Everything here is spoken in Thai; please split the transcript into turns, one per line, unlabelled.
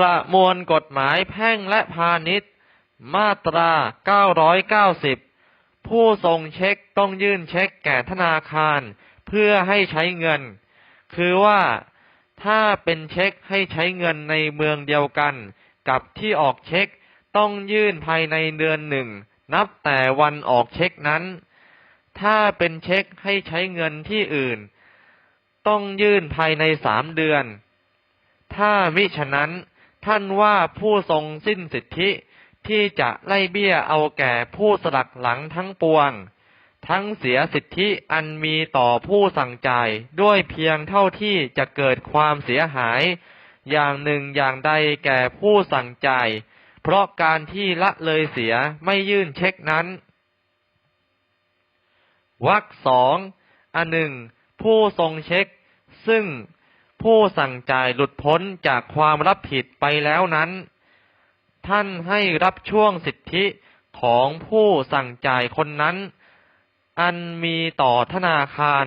ประมวลกฎหมายแพ่งและพาณิชย์ มาตรา 990 ผู้ส่งเช็คต้องยื่นเช็คแก่ธนาคาร เพื่อให้ใช้เงิน คือว่าถ้าเป็นเช็คให้ใช้เงินในเมืองเดียวกัน กับที่ออกเช็คต้องยื่นภายในเดือนหนึ่ง นับแต่วันออกเช็คนั้น ถ้าเป็นเช็คให้ใช้เงินที่อื่น ต้องยื่นภายในสามเดือน ถ้ามิฉะนั้น ท่านว่าผู้ทรงสิ้นสิทธิที่จะไล่เบี้ยเอาแก่ผู้สลักหลังทั้งปวง ทั้งเสียสิทธิอันมีต่อผู้สั่งจ่ายด้วยเพียงเท่าที่จะเกิดความเสียหาย อย่างหนึ่งอย่างใดแก่ผู้สั่งจ่ายเพราะการที่ละเลยเสียไม่ยื่นเช็คนั้นวรรคสองอันหนึ่งผู้ทรงเช็ค ซึ่ง ผู้สั่งจ่ายหลุดพ้นจากความรับผิดไปแล้วนั้น ท่านให้รับช่วงสิทธิของผู้สั่งจ่ายคนนั้น อันมีต่อธนาคาร